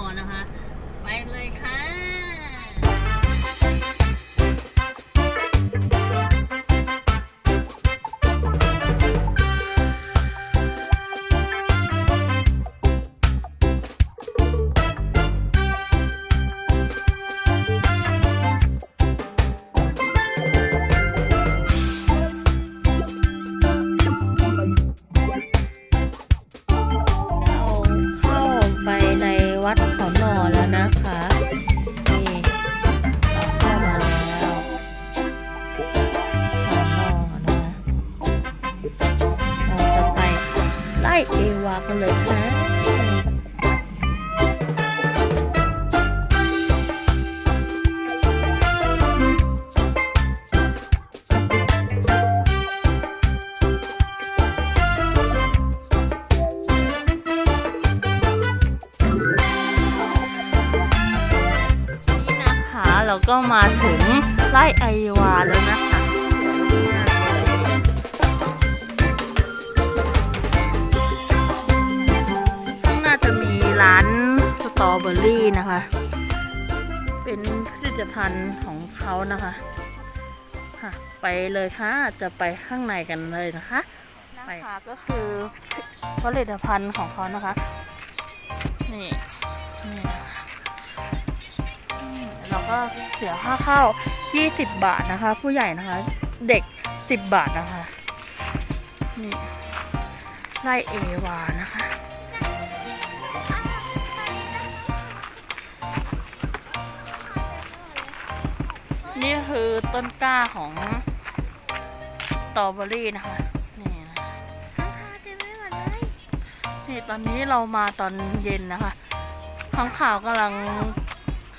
ที่เขาหนอนะคะ ไปเลยค่ะ ล่เอวากันเลยค่ะนี่นะคะเราก็มาถึงไร่ไอวาแล้วนะคะ ตรอเบอรี่นะคะ เป็นผลิตภัณฑ์ของเขานะคะค่ะไปเลยค่ะจะไปข้างในกันเลยนะคะนะคะก็คือผลิตภัณฑ์ของเขานะคะนี่นี่นะคะเราก็เสียค่าเข้า 20 บาทนะคะ ผู้ใหญ่นะคะ เด็ก 10 บาทนะคะนี่ไล่เอวานะคะ คือต้นกล้าของสตรอเบอรี่นะคะ นี่นะนี่ตอนนี้เรามาตอนเย็นนะคะข้างข่าวกำลัง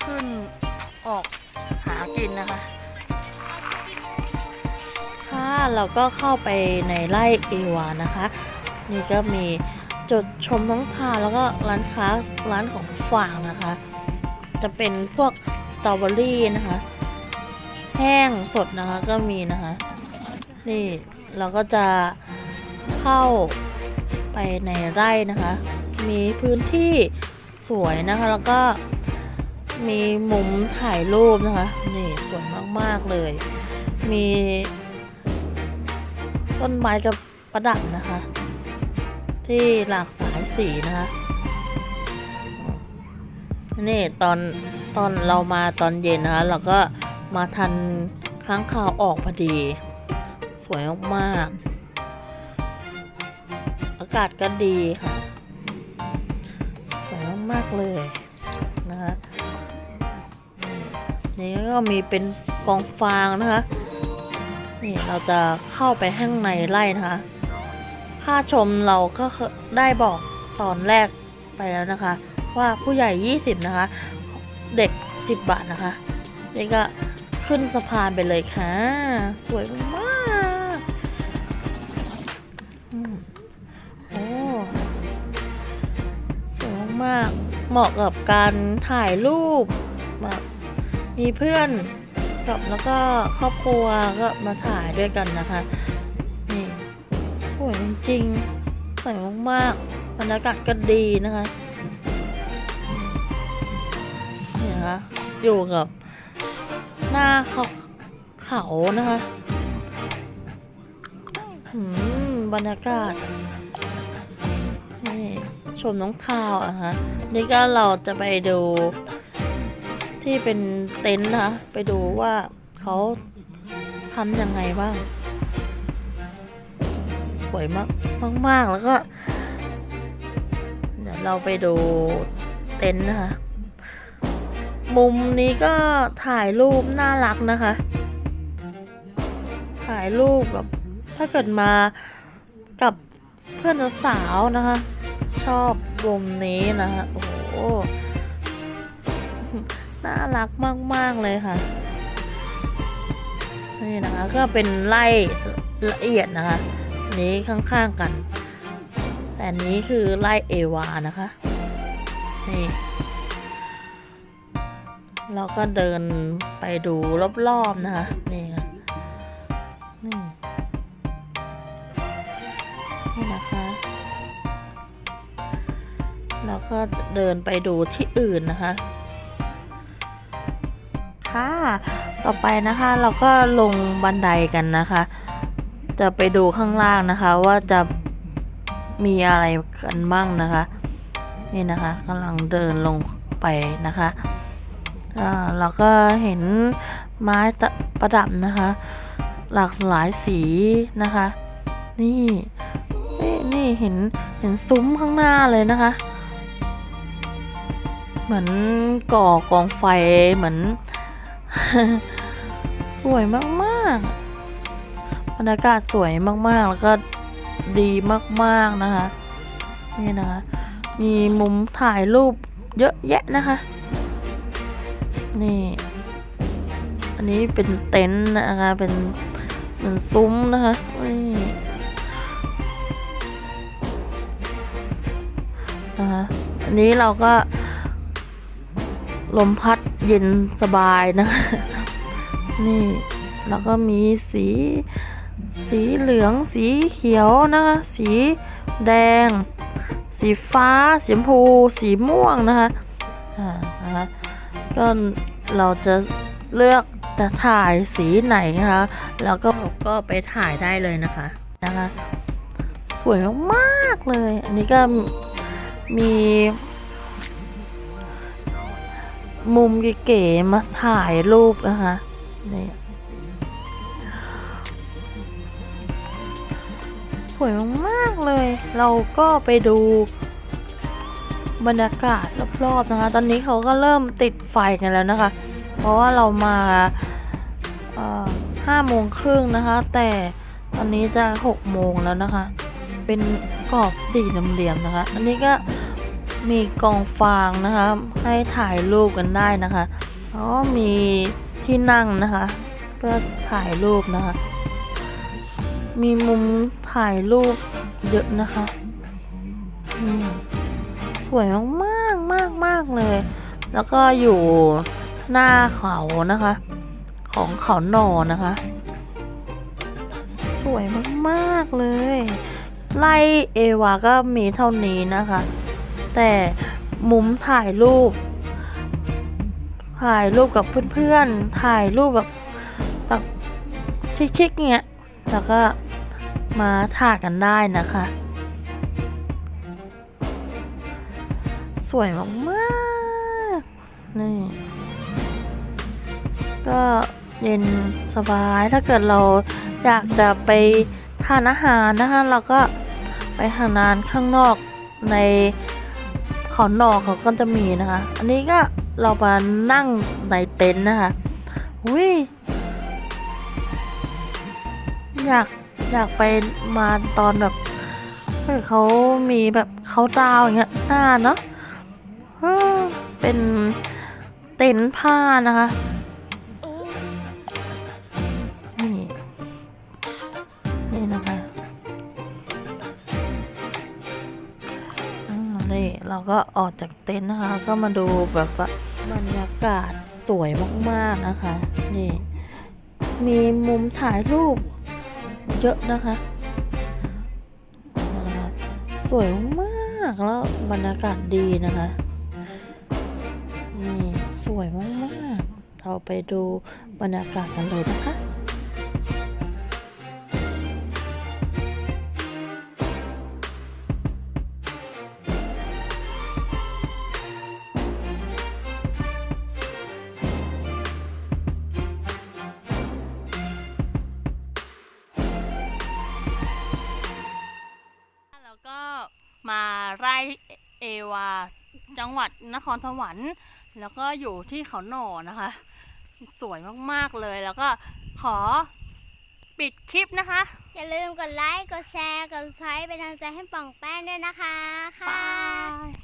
ขึ้นออกหากินนะคะ ค่ะเราก็เข้าไปในไร่เอวานะคะ นี่ก็มีจุดชมน้องคาวแล้วก็ร้านค้าร้านของฝากนะคะ จะเป็นพวกสตรอเบอรี่นะคะ แห้งสดนะคะก็มีนะคะ นี่เราก็จะเข้าไปในไร่นะคะ มีพื้นที่สวยนะคะแล้วก็มีมุมถ่ายรูปนะคะ นี่สวยมากๆเลย มีต้นไม้กับประดับนะคะ ที่หลากหลายสีนะคะนี่ตอนตอนเรามาตอนเย็นนะคะ เราก็ มาทันค้างคาวออกพอดี สวยมากๆอากาศก็ดีค่ะ สวยมากๆเลยนะคะนี่ก็มีเป็นกองฟางนะคะ นี่เราจะเข้าไปข้างในไร่นะคะ ค่าชมเราก็ได้บอกตอนแรกไปแล้วนะคะ ว่าผู้ใหญ่ 20 นะคะ เด็ก 10 บาทนะคะ นี่ก็ ขึ้นสะพานไปเลยค่ะ สวยมากอืมโอ้สวยมากๆเหมาะกับการถ่ายรูปแบบมีเพื่อนกับแล้วก็ครอบครัวก็มาถ่ายด้วยกันนะคะ นี่สวยจริงสวยมากๆบรรยากาศก็ดีนะคะ นี่นะคะอยู่กับ หน้าเขาเขานะคะอืมบรรยากาศนี่ชมน้องข่าวอะคะนี่ก็เราจะไปดู ที่เป็นเต็นท์นะคะไปดูว่าเขาทำยังไงบ้างสวยมากมาก ๆ แล้วก็ เดี๋ยวเราไปดูเต็นท์นะคะ มุมนี้ก็ถ่ายรูปน่ารักนะคะ ถ่ายรูปกับถ้าเกิดมากับเพื่อนสาวนะคะ ชอบมุมนี้นะคะโอ้โหน่ารักมาก ๆ เลยค่ะ นี่นะคะก็เป็นไล่ละเอียดนะคะ นี้ข้าง ๆ กัน แต่นี้คือไล่เอวานะคะ นี่ เราก็เดินไปดูรอบๆนะคะนี่ค่ะนี่นี่นะคะแล้วก็เดินไปดูที่อื่นนะคะ ค่ะ ต่อไปนะคะเราก็ลงบันไดกันนะคะ จะไปดูข้างล่างนะคะว่าจะมีอะไรกันบ้างนะคะ นี่นะคะกำลังเดินลงไปนะคะ เราก็เห็นไม้ประดับนะคะ หลากหลายสีนะคะนี่นี่นี่เห็นเห็นซุ้มข้างหน้าเลยนะคะ เหมือนก่อกองไฟเหมือน สวยมากๆบรรยากาศสวยมากๆ แล้วก็ดีมากๆนะคะ นี่นะคะ มีมุมถ่ายรูปเยอะแยะนะคะ นี่ อันนี้เป็นเต็นท์นะคะ เป็นเหมือนซุ้มนะคะนี่นะคะอันนี้เราก็ลมพัดเย็นสบายนะคะนี่แล้วก็มีสี สีเหลือง สีเขียวนะคะ สีแดง สีฟ้า สีชมพู สีม่วงนะคะ อ่านะคะ ก็เราจะเลือกจะถ่ายสีไหนนะคะ แล้วก็ก็ไปถ่ายได้เลยนะคะนะคะ สวยมากๆเลย อันนี้ก็มีมุมเก๋ๆมาถ่ายรูปนะคะนี่สวยมากๆเลย เราก็ไปดูบรรยากาศ รอบๆนะคะ ตอนนี้เขาก็เริ่มติดไฟกันแล้วนะคะ เพราะว่าเรามาห้าโมงครึ่งนะคะ แต่ตอนนี้จะหกโมงแล้วนะคะ เป็นกรอบสี่เหลี่ยมนะคะ อันนี้ก็มีกองฟางนะคะ ให้ถ่ายรูปกันได้นะคะแล้วก็มีที่นั่งนะคะ เพื่อถ่ายรูปนะคะ มีมุมถ่ายรูปเยอะนะคะ สวยมาก มากมากเลย แล้วก็อยู่หน้าเขานะคะ ของเขาหนอนะคะ สวยมากๆเลยไล่เอวาก็มีเท่านี้นะคะ แต่มุมถ่ายรูป ถ่ายรูปกับเพื่อนๆ ถ่ายรูปแบบแบบชิคๆเงี้ย แล้วก็มาถ่ายกันได้นะคะ สวยมากๆนี่ก็เย็นสบายถ้าเกิดเราอยากจะไปทานอาหารนะคะเราก็ไปทานอาหารข้างนอกในเขาหนอกเขาก็จะมีนะคะ อันนี้ก็เรามานั่งในเต็นท์นะคะอุ้ยอยากอยากไปมาตอนแบบเขามีแบบเขาดาวอย่างเงี้ยหน้าเนาะ เป็นเต็นท์ผ้านะคะนี่นี่นะคะนี่เราก็ออกจากเต็นท์นะคะ ก็มาดูแบบว่าบรรยากาศสวยมากๆนะคะ นี่ มีมุมถ่ายรูปเยอะนะคะ สวยมากๆแล้วบรรยากาศดีนะคะ วยมากๆ เราไปดูบรรยากาศกันเลยนะคะแล้วก็มาไร่เอวา จังหวัดนครสวรรค์ แล้วก็อยู่ที่เขาหน่อนะคะ สวยมากๆเลยแล้วก็ขอปิดคลิปนะคะ อย่าลืมกดไลค์ กดแชร์ กดซับสไครป์เป็นกำลังใจให้ป่องแป้งด้วยนะคะ ค่ะบาย